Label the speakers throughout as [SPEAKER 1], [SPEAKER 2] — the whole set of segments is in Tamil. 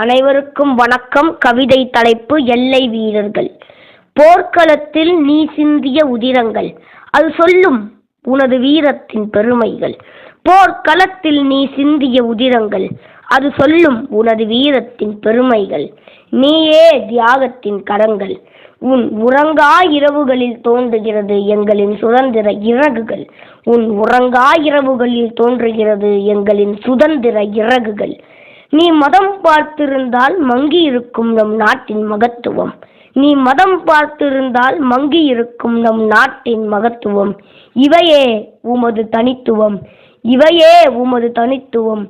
[SPEAKER 1] அனைவருக்கும் வணக்கம். கவிதை தலைப்பு எல்லை வீரர்கள். போர்க்களத்தில் நீ சிந்திய உதிரங்கள். அது சொல்லும் உனது வீரத்தின் பெருமைகள். போர்க்களத்தில் நீ சிந்திய உதிரங்கள். அது சொல்லும் உனது வீரத்தின் பெருமைகள். நீயே தியாகத்தின் கரங்கள். உன் உறங்கா இரவுகளில் தோன்றுகிறது எங்களின் சுதந்திர இறகுகள். உன் உறங்கா இரவுகளில் தோன்றுகிறது எங்களின் சுதந்திர இறகுகள். நீ மதம் பார்த்திருந்தால் மங்கி இருக்கும் நம் நாட்டின் மகத்துவம். நீ மதம் பார்த்திருந்தால் மங்கி இருக்கும் நம் நாட்டின் மகத்துவம். இவையே உமது தனித்துவம். இவையே உமது தனித்துவம்.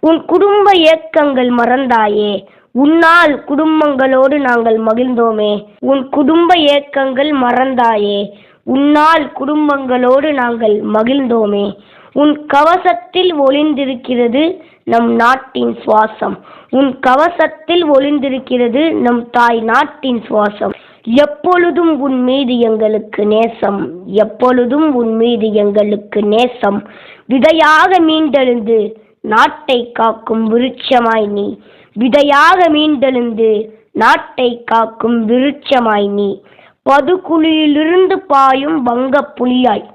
[SPEAKER 1] உன் குடும்ப இயக்கங்கள் மறந்தாயே. உன்னால் குடும்பங்களோடு நாங்கள் மகிழ்ந்தோமே. உன் குடும்ப இயக்கங்கள் மறந்தாயே. உன்னால் குடும்பங்களோடு நாங்கள் மகிழ்ந்தோமே. உன் கவசத்தில் ஒளிந்திருக்கிறது நம் நாட்டின் சுவாசம். உன் கவசத்தில் ஒளிந்திருக்கிறது நம் தாய் நாட்டின் சுவாசம். எப்பொழுதும் உன் மீது எங்களுக்கு நேசம். எப்பொழுதும் உன் மீது எங்களுக்கு நேசம். விதையாக மீண்டெழுந்து நாட்டை காக்கும் விருட்சமாய் நீ. விதையாக மீண்டெழுந்து நாட்டை காக்கும் விருட்சமாய் நீ. பதுகுழியிலிருந்து பாயும் வங்கப் புலியாய்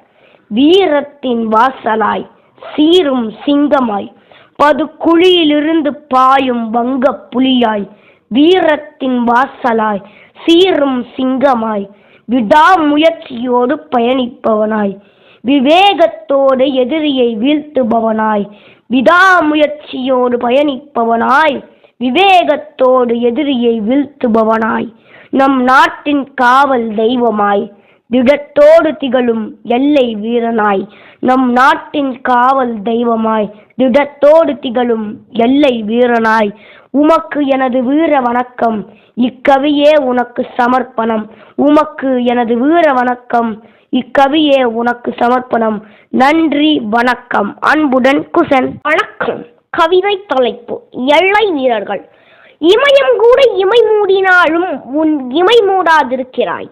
[SPEAKER 1] வீரத்தின் வாசலாய் சீரும் சிங்கமாய் பதுகுழியிலிருந்து பாயும் வங்கப் புலியாய் வீரத்தின் வாசலாய் சீரும் சிங்கமாய் விடாமுயற்சியோடு பயணிப்பவனாய் விவேகத்தோடு எதிரியை வீழ்த்துபவனாய் விடாமுயற்சியோடு பயணிப்பவனாய் விவேகத்தோடு எதிரியை வீழ்த்துபவனாய் நம் நாட்டின் காவல் தெய்வமாய் திடத்தோடு திகழும் எல்லை வீரனாய். நம் நாட்டின் காவல் தெய்வமாய் திடத்தோடு திகழும் எல்லை வீரனாய். உமக்கு எனது வீர வணக்கம் இக்கவியே உனக்கு சமர்ப்பணம். உமக்கு எனது வீர வணக்கம் இக்கவியே உனக்கு சமர்ப்பணம். நன்றி வணக்கம். அன்புடன் குசன். வணக்கம். கவிதை தலைப்பு. எல்லை வீரர்கள். இமயம் கூட இமை மூடினாலும் உன் இமை மூடாதிருக்கிறாய்.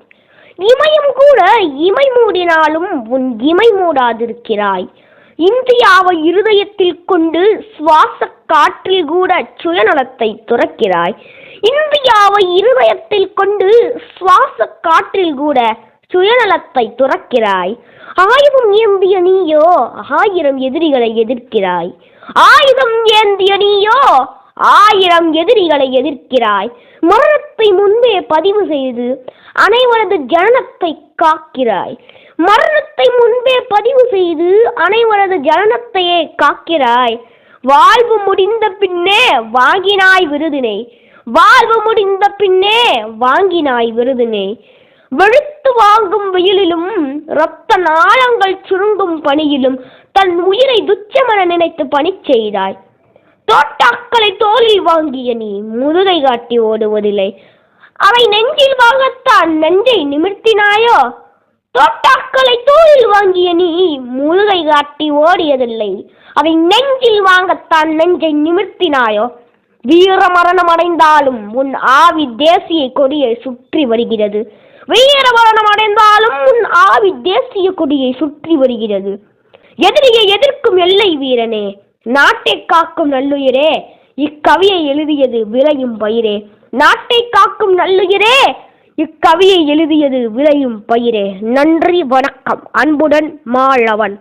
[SPEAKER 1] இமயம் கூட இமை மூடினாலும் உன் இமை மூடாதிருக்கிறாய். இந்தியாவை இருதயத்தில் கொண்டு சுவாச காற்றில் கூட சுயநலத்தை துறக்கிறாய். இந்தியாவை இருதயத்தில் கொண்டு சுவாச காற்றில் கூட சுயநலத்தை துறக்கிறாய். ஆயுதம் ஏந்திய நீயோ ஆயிரம் எதிரிகளை எதிர்க்கிறாய். ஆயுதம் ஏந்திய நீயோ ஆயிரம் எதிரிகளை எதிர்க்கிறாய். மரணத்தை முன்பே பதிவு செய்து அனைவரது ஜனனத்தை காக்கிறாய். மரணத்தை முன்பே பதிவு செய்து அனைவரது ஜனனத்தையே காக்கிறாய். வாழ்வு முடிந்த பின்னே வாங்கினாய் விருதினை. வாழ்வு முடிந்த பின்னே வாங்கினாய் விருதினை. வெளுத்து வாங்கும் வெயிலிலும் இரத்த நாளங்கள் சுருங்கும் பணியிலும் தன் உயிரை துச்சமென நினைத்து பணி செய்தாய். தோட்டாக்களை தோளில் வாங்கிய நீ முதுகை காட்டி ஓடுவதில்லை. அவை நெஞ்சில் வாங்கத்தான் நெஞ்சை நிமிர்த்தினாயோ? தோட்டாக்களை தோளில் வாங்கிய நீ முதுகை காட்டி ஓடியதில்லை. அவை நெஞ்சில் வாங்கத்தான் நெஞ்சை நிமிர்த்தினாயோ? வீர மரணம் அடைந்தாலும் உன் ஆவி தேசிய கொடியை சுற்றி வருகிறது. வீர மரணம் அடைந்தாலும் உன் ஆவி தேசிய கொடியை சுற்றி வருகிறது. எதிரியை எதிர்க்கும் எல்லை வீரனே நாட்டை காக்கும் நல்லுயிரே இக்கவியை எழுதியது விளையும் பயிரே. நாட்டை காக்கும் நல்லுயிரே இக்கவியை எழுதியது விளையும் பயிரே. நன்றி வணக்கம். அன்புடன் மாளவன்